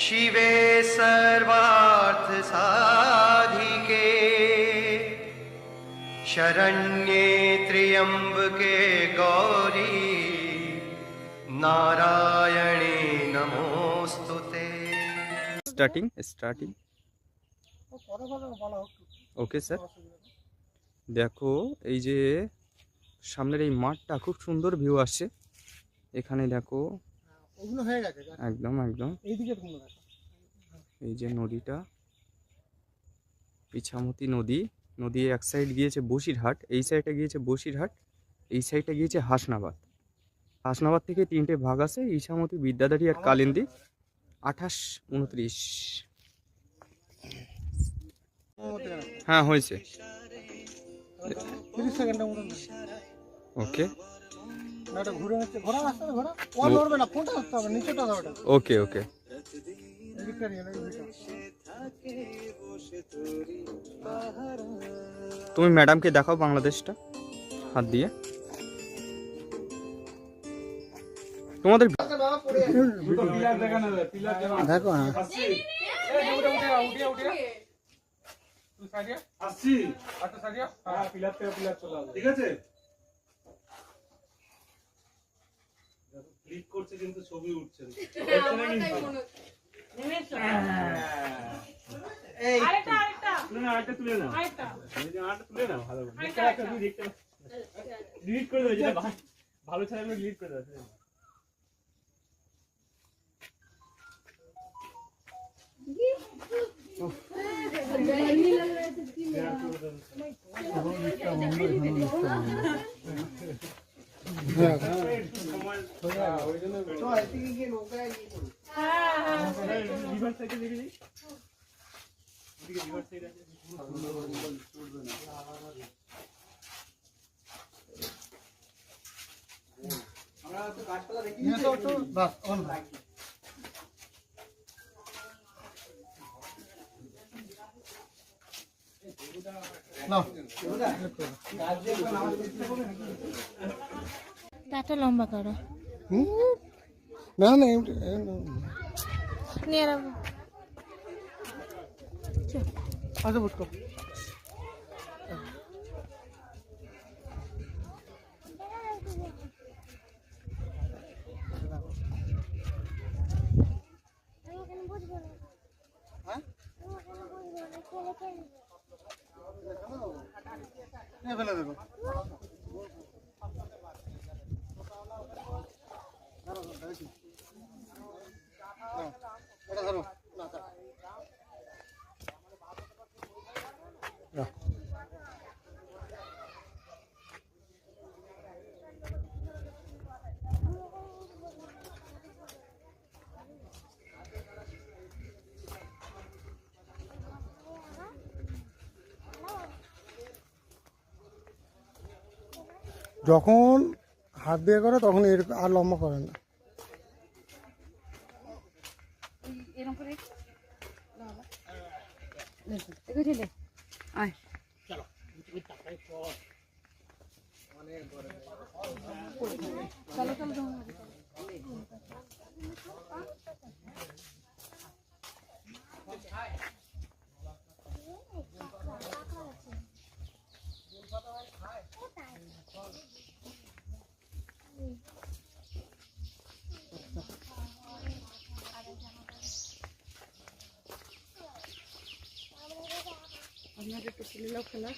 शिवे सर्वार्थसाधिके शरण्ये त्र्यम्बके गौरी नारायणे नमोऽस्तु ते স্টার্টিং স্টার্টিং ওকে স্যার দেখো এই যে সামনের এই মাঠটা খুব সুন্দর ভিউ আসছে এখানে দেখো ওগুলো হয়ে গেছে একদম একদম। এইদিকে তোমরা দেখো এই যে নদীটা ইছামতি নদী। নদী এক সাইড গিয়েছে বসিরহাট এই সাইডে গিয়েছে বসিরহাট এই সাইডে গিয়েছে হাসনাবাদ। হাসনাবাদ থেকে তিনটে ভাগ আছে ইছামতি বিদ্যাধারী আর কালিন্দী। আঠাশ উনত্রিশ। হ্যাঁ হয়েছে। ওকে ঘুরে হচ্ছে ঘোরা আসতে ঘোরা ও নড়বে না ফোনটা আসতে হবে? নিচেটা হবে ওকে ওকে। এদিকটা নিয়ে তুমি ম্যাডামকে দেখাও বাংলাদেশটা হাত দিয়ে। তোমাদের দেখো হ্যাঁ হ্যাঁ ঠিক আছে? ক্লিক করছে কিন্তু ছবি উঠছে না। আরেকটা আরেকটা। না, না, আরেকটা তুলে নাও। আরেকটা। আরেকটা তুলে নাও, ভালো করে। তুমি দেখতে করে দাও, যেটা ভালো ছেলে ডিলিট করে দাও রিভার সাইডে দেখে যাই ওদিকে রিভার সাইড আছে নিয়ে এসো একটু, বাস, on। নাও, তাটা লম্বা করো। হুম? না না নিয়ে রাখো আচ্ছা বুঝকো নিয়ে ফেলে দেবো নাও, এটা ধরো না থাক। নাও। যখন হাত দিয়ে করে তখন এর আর লম্বা করে না। আয় চলো চলো চলো। Vamos a repetirle la.